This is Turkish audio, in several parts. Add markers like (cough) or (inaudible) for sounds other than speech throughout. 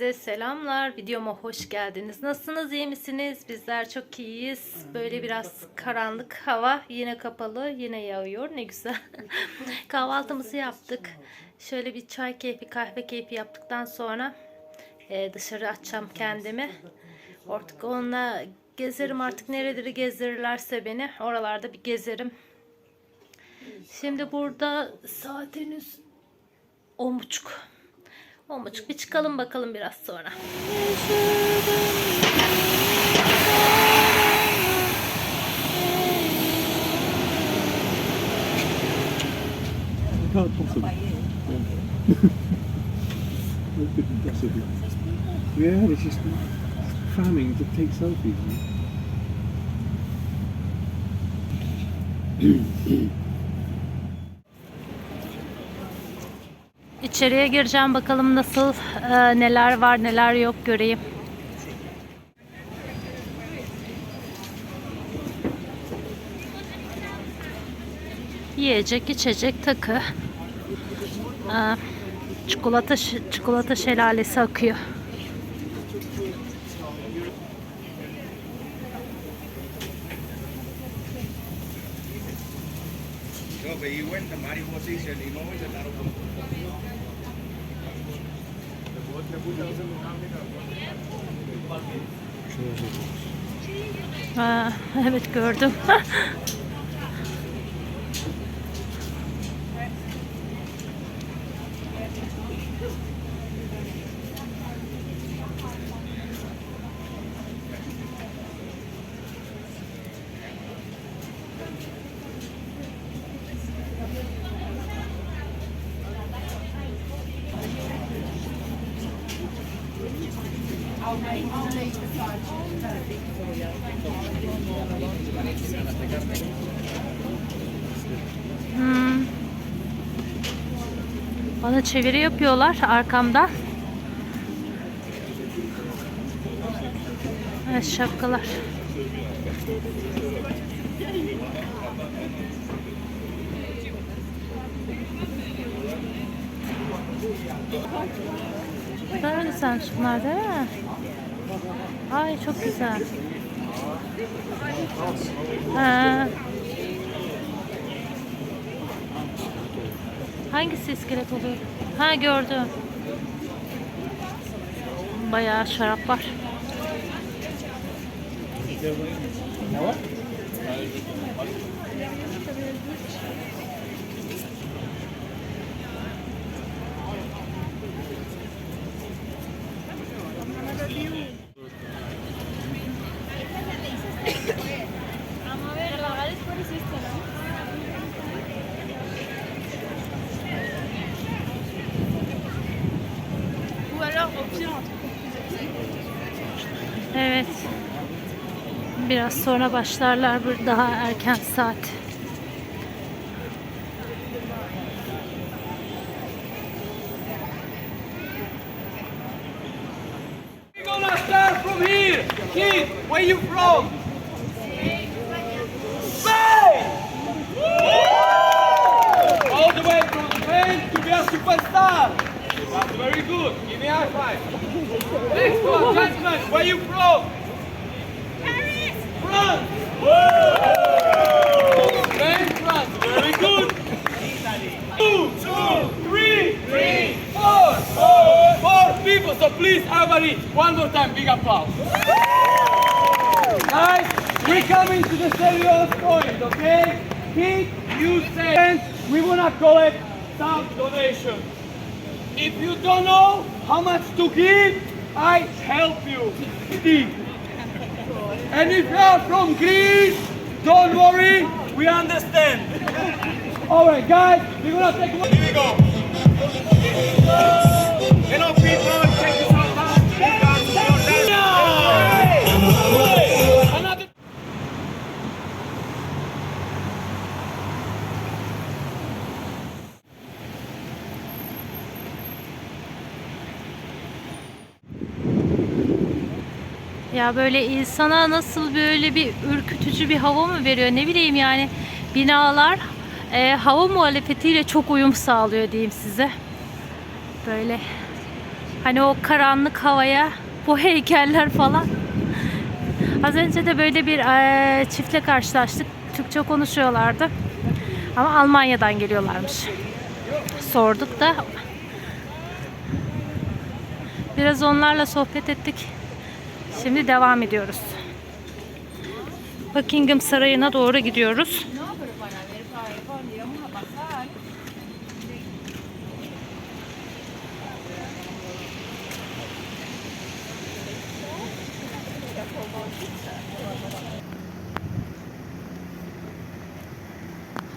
Herkese selamlar. Videoma hoş geldiniz. Nasılsınız? iyi misiniz? Bizler çok iyiyiz. Böyle biraz karanlık hava. Yine kapalı. Yine yağıyor. Ne güzel. (laughs) Kahvaltımızı yaptık. Şöyle bir çay keyfi, kahve keyfi yaptıktan sonra e, dışarı açacağım kendimi. Artık onunla gezerim artık nereleri gezdirirlerse beni. Oralarda bir gezerim. Şimdi burada saat henüz on buçuk. On buçuk bir çıkalım bakalım biraz sonra. Yeah, it's just cramming to take selfies. İçeriye gireceğim bakalım nasıl e, neler var neler yok göreyim. Yiyecek içecek takı. E, çikolata çikolata şelalesi akıyor. કે એ હોય ને મારી ઓછી છે ને એમાં હોય ને તારો Ha, evet gördüm. Hmm. Bana çeviri yapıyorlar arkamda. Evet şapkalar. Ne kadar güzelmiş bunlar değil mi? Ay çok güzel. Ha. Hangisi iskelet oluyor? Ha gördüm. Bayağı şarap var. Evet. Biraz sonra başlarlar daha erken saat. Kid, where you from? Spain! All the way from Spain to be a superstar. That's very good. Give me a high five. Next one, gentlemen, where you from? Paris! France! Spain, France. Very good. Two, two, three, three, people. So please, everybody, one more time, big applause. Guys, we're coming to the serious point, okay? Keep you say we wanna collect some donation. If you don't know how much to give, I help you. And if you are from Greece, don't worry, we understand. All right, guys, we're gonna take one. Here we go. Ya böyle insana nasıl böyle bir ürkütücü bir hava mı veriyor ne bileyim yani binalar e, hava muhalefetiyle çok uyum sağlıyor diyeyim size. Böyle Hani o karanlık havaya bu (laughs) heykeller falan. Az önce de böyle bir eee, çiftle karşılaştık. Türkçe konuşuyorlardı. Ama Almanya'dan geliyorlarmış. Sorduk da biraz onlarla sohbet ettik. Şimdi devam ediyoruz. Buckingham Sarayı'na doğru gidiyoruz.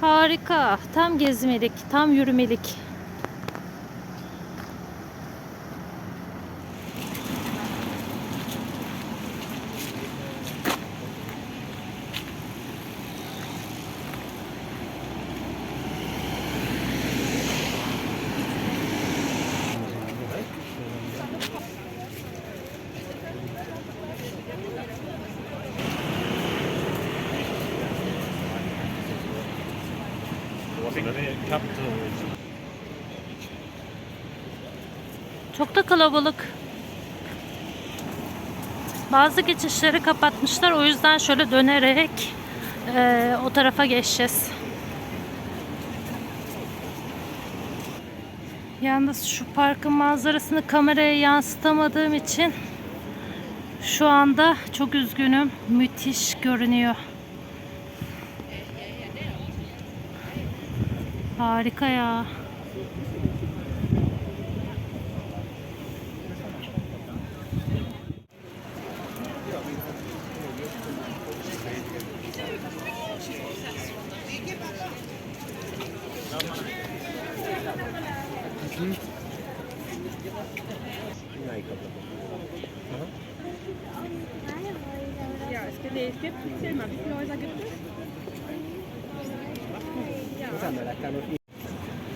Harika. Tam gezmelik, tam yürümelik. Çok da kalabalık. Bazı geçişleri kapatmışlar. O yüzden şöyle dönerek eee, o tarafa geçeceğiz. Yalnız şu parkın manzarasını kameraya yansıtamadığım için şu anda çok üzgünüm. Müthiş görünüyor. Harika ya. Ja, es gibt, nee, es gibt, mal, wie viele Häuser gibt es?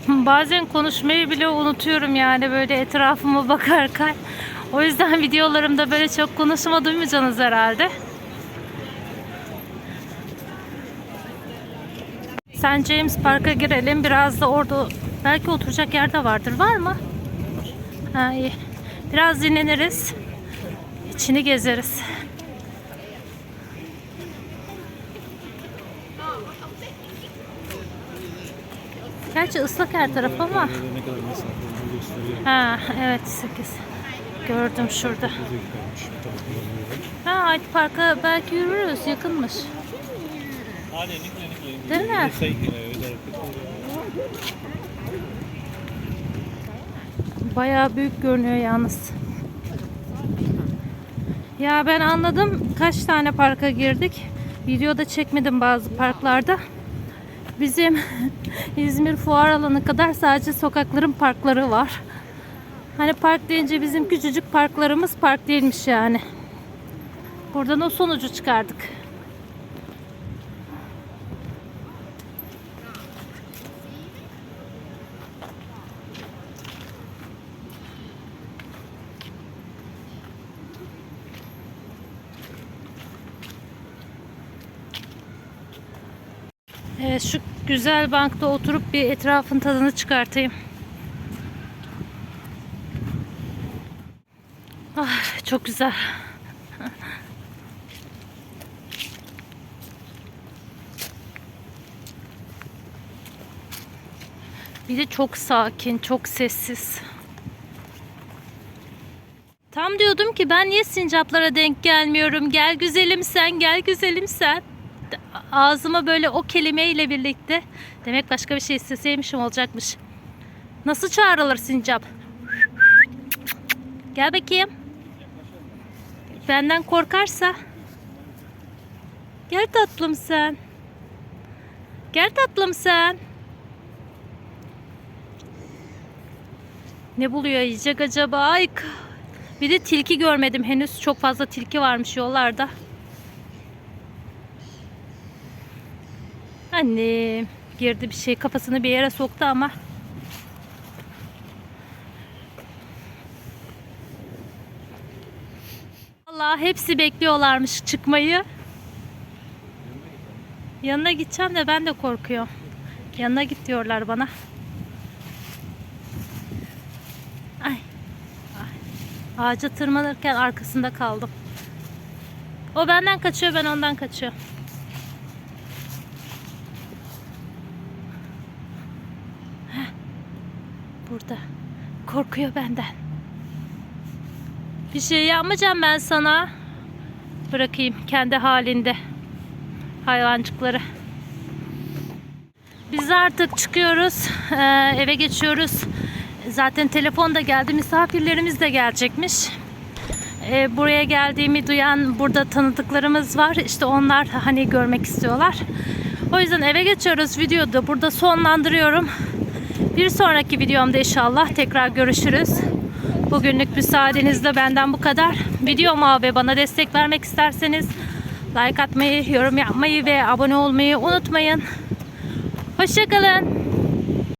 Bazen konuşmayı bile unutuyorum yani böyle etrafıma (laughs) bakarken. O yüzden videolarımda böyle çok konuşma duymayacaksınız herhalde. St. James Park'a girelim. Biraz da orada belki oturacak yer de vardır. Var mı? Ha, iyi. Biraz dinleniriz. İçini gezeriz. Gerçi ıslak her taraf ama. Ne kadar mesafe gösteriyor. Ha evet 8. Gördüm şurada. Ha Ait Park'a belki yürürüz. Yakınmış. Değil mi? Bayağı büyük görünüyor yalnız. Ya ben anladım kaç tane parka girdik. Videoda çekmedim bazı parklarda. Bizim İzmir fuar alanı kadar sadece sokakların parkları var. Hani park deyince bizim küçücük parklarımız park değilmiş yani. Buradan o sonucu çıkardık. Evet, şu güzel bankta oturup bir etrafın tadını çıkartayım. Ah, çok güzel. Bir de çok sakin, çok sessiz. Tam diyordum ki ben niye sincaplara denk gelmiyorum? Gel güzelim sen, gel güzelim sen. Ağzıma böyle o kelimeyle birlikte demek başka bir şey isteseymişim olacakmış. Nasıl çağrılır sincap? Gel bakayım. Benden korkarsa. Gel tatlım sen. Gel tatlım sen. Ne buluyor yiyecek acaba? Ay, bir de tilki görmedim henüz. Çok fazla tilki varmış yollarda. Annem girdi bir şey kafasını bir yere soktu ama. Allah hepsi bekliyorlarmış çıkmayı. Yanına gideceğim de ben de korkuyorum. Yanına git diyorlar bana. Ay. Ay. Ağaca tırmanırken arkasında kaldım. O benden kaçıyor, ben ondan kaçıyorum. Heh, Burada. Korkuyor benden. Bir şey yapmayacağım ben sana. Bırakayım kendi halinde. Hayvancıkları. Biz artık çıkıyoruz. Ee, eve geçiyoruz. Zaten telefon da geldi. Misafirlerimiz de gelecekmiş. Ee, buraya geldiğimi duyan burada tanıdıklarımız var. İşte onlar hani görmek istiyorlar. O yüzden eve geçiyoruz. Videoyu da burada sonlandırıyorum. Bir sonraki videomda inşallah tekrar görüşürüz. Bugünlük müsaadenizle benden bu kadar. Videoma ve bana destek vermek isterseniz like atmayı, yorum yapmayı ve abone olmayı unutmayın. Hoşçakalın.